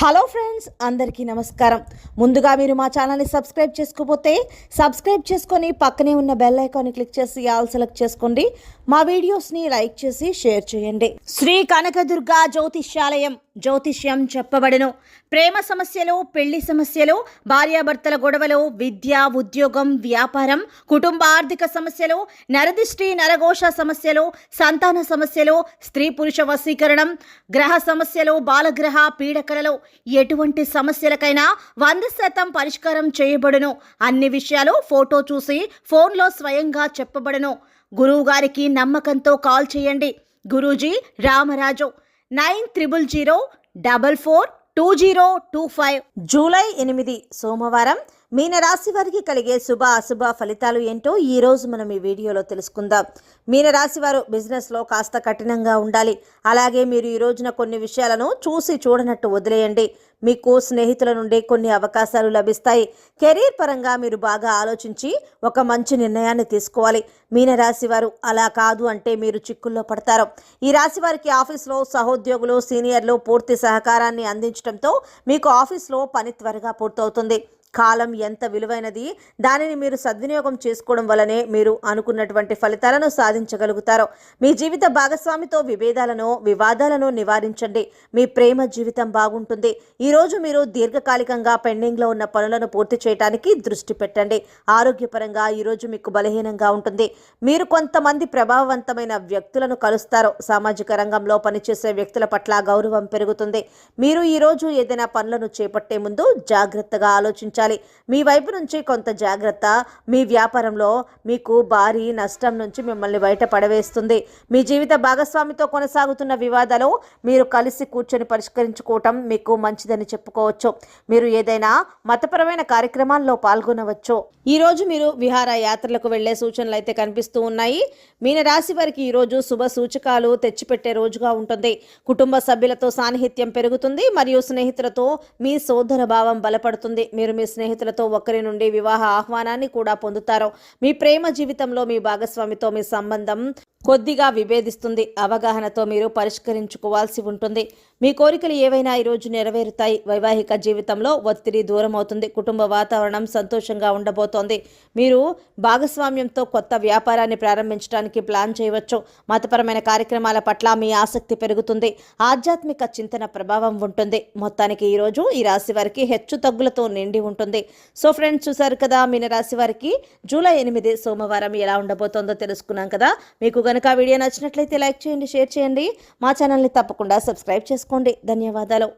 Hello friends అందరికీ నమస్కారం. ముందుగా మీరు మా ఛానల్ని సబ్స్క్రైబ్ చేసుకోకపోతే సబ్స్క్రైబ్ చేసుకొని పక్కనే ఉన్న బెల్ ఐకాన్ని క్లిక్ చేసి ఆల్ సెలెక్ట్ చేసుకోండి. మా వీడియోస్ని లైక్ చేసి షేర్ చేయండి. శ్రీ కనకదుర్గ జ్యోతిష్యాలయం జ్యోతిష్యం చెప్పబడను. ప్రేమ సమస్యలు పెళ్ళి సమస్యలు భార్యాభర్తల గొడవలు విద్య ఉద్యోగం వ్యాపారం కుటుంబ ఆర్థిక సమస్యలు నరదిష్టి నరఘోష సమస్యలు సంతాన సమస్యలు స్త్రీ పురుష వశీకరణం గ్రహ సమస్యలు బాలగ్రహ పీడకలలో ఎటువంటి సమస్యలకైనా వంద శాతం పరిష్కారం చేయబడును. అన్ని విషయాలు ఫోటో చూసి ఫోన్లో స్వయంగా చెప్పబడును. గురువు గారికి నమ్మకంతో కాల్ చేయండి. Guruji Ramaraju nine triple zero double four two zero two five. July ఎనిమిది సోమవారం మీన రాశి వారికి కలిగే శుభ అశుభ ఫలితాలు ఏంటో ఈ రోజు మనం ఈ వీడియోలో తెలుసుకుందాం. మీనరాశి వారు బిజినెస్లో కాస్త కఠినంగా ఉండాలి. అలాగే మీరు ఈ రోజున కొన్ని విషయాలను చూసి చూడనట్టు వదిలేయండి. మీకు స్నేహితుల నుండి కొన్ని అవకాశాలు లభిస్తాయి. కెరీర్ పరంగా మీరు బాగా ఆలోచించి ఒక మంచి నిర్ణయాన్ని తీసుకోవాలి. మీనరాశి వారు అలా కాదు అంటే మీరు చిక్కుల్లో పడతారు. ఈ రాశి వారికి ఆఫీస్లో సహోద్యోగులు సీనియర్లు పూర్తి సహకారాన్ని అందించడంతో మీకు ఆఫీస్లో పని త్వరగా పూర్తవుతుంది. కాలం ఎంత విలువైనది దానిని మీరు సద్వినియోగం చేసుకోవడం వల్లనే మీరు అనుకున్నటువంటి ఫలితాలను సాధించగలుగుతారు. మీ జీవిత భాగస్వామితో విభేదాలను వివాదాలను నివారించండి. మీ ప్రేమ జీవితం బాగుంటుంది. ఈరోజు మీరు దీర్ఘకాలికంగా పెండింగ్లో ఉన్న పనులను పూర్తి చేయడానికి దృష్టి పెట్టండి. ఆరోగ్యపరంగా ఈరోజు మీకు బలహీనంగా ఉంటుంది. మీరు కొంతమంది ప్రభావవంతమైన వ్యక్తులను కలుస్తారు. సామాజిక రంగంలో పనిచేసే వ్యక్తుల పట్ల గౌరవం పెరుగుతుంది. మీరు ఈరోజు ఏదైనా పనులను చేపట్టే ముందు జాగ్రత్తగా ఆలోచించాలి మీ వైపు నుంచి కొంత జాగ్రత్త. మీ వ్యాపారంలో మీకు భారీ నష్టం నుంచి మిమ్మల్ని బయట పడవేస్తుంది మీ జీవిత భాగస్వామితో కొనసాగుతున్న వివాదాలు మీరు కలిసి కూర్చొని పరిష్కరించుకోవటం మీకు మంచిదని చెప్పుకోవచ్చు. మీరు ఏదైనా మతపరమైన కార్యక్రమాల్లో పాల్గొనవచ్చు. ఈరోజు మీరు విహార యాత్రలకు వెళ్ళే సూచనలు అయితే కనిపిస్తూ ఉన్నాయి. మీన రాశి వారికి ఈరోజు శుభ సూచకాలు తెచ్చిపెట్టే రోజుగా ఉంటుంది. కుటుంబ సభ్యులతో సాన్నిహిత్యం పెరుగుతుంది. మరియు స్నేహితులతో మీ సోదర భావం బలపడుతుంది. మీరు మీ స్నేహితులతో ఒకరి నుండి వివాహ ఆహ్వానాన్ని కూడా పొందుతారు మీ ప్రేమ జీవితంలో మీ భాగస్వామితో మీ సంబంధం కొద్దిగా విభేదిస్తుంది. అవగాహనతో మీరు పరిష్కరించుకోవాల్సి ఉంటుంది. మీ కోరికలు ఏవైనా ఈరోజు నెరవేరుతాయి. వైవాహిక జీవితంలో ఒత్తిడి దూరం అవుతుంది కుటుంబ వాతావరణం సంతోషంగా ఉండబోతోంది. మీరు భాగస్వామ్యంతో కొత్త వ్యాపారాన్ని ప్రారంభించడానికి ప్లాన్ చేయవచ్చు. మతపరమైన కార్యక్రమాల పట్ల మీ ఆసక్తి పెరుగుతుంది. ఆధ్యాత్మిక చింతన ప్రభావం ఉంటుంది. మొత్తానికి ఈరోజు ఈ రాశి వారికి హెచ్చు తగ్గులతో నిండి ఉంటుంది. సో ఫ్రెండ్స్ చూసారు కదా మీ రాశి వారికి జూలై ఎనిమిది సోమవారం ఎలా ఉండబోతోందో తెలుసుకున్నాం కదా. మీకు గనక వీడియో నచ్చినట్లయితే లైక్ చేయండి షేర్ చేయండి. మా ఛానల్ని తప్పకుండా సబ్స్క్రైబ్ చేసుకోండి ధన్యవాదాలు.